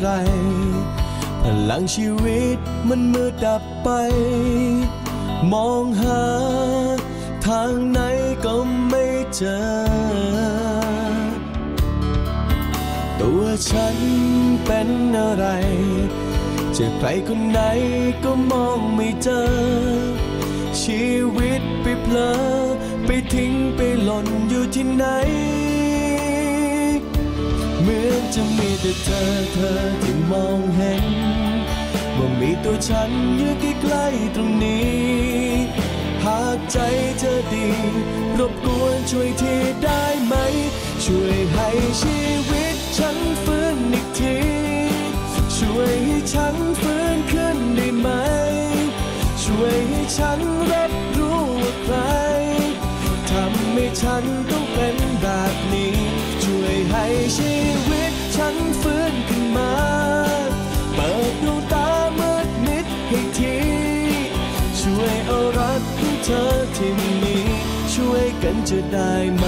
ไร พลังชีวิตมันมืดดับไป มองหา ทางไหนก็ไม่เจอ ตัวฉันเป็นอะไรเจอใครคนไหนก็มองไม่เจอ ชีวิตไปเพลอไปทิ้งไปหล่นอยู่ที่ไหน จะมีแต่เธอเธอที่มองเห็นว่ามีตัวฉันอยู่ใกล้ๆตรงนี้ หากใจเธอดี รบกวนช่วยทีได้ไหม ช่วยให้ชีวิตฉันฟื้นอีกที ช่วยให้ฉันฟื้นขึ้นได้ไหม ช่วยให้ฉันรับรู้ว่าใครทำให้ฉันต้องเป็นแบบนี้ ช่วยให้ชีวิต ฉันฟื้นขึ้นมา เปิดดวงตามืดมิดให้ที ช่วยเอารักของเธอที่มีช่วยกันจะได้ไหม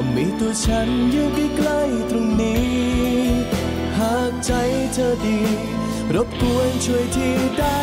ว่ามีตัวฉันอยู่ใกล้ๆตรงนี้ หากใจเธอดี รบกวนช่วยทีได้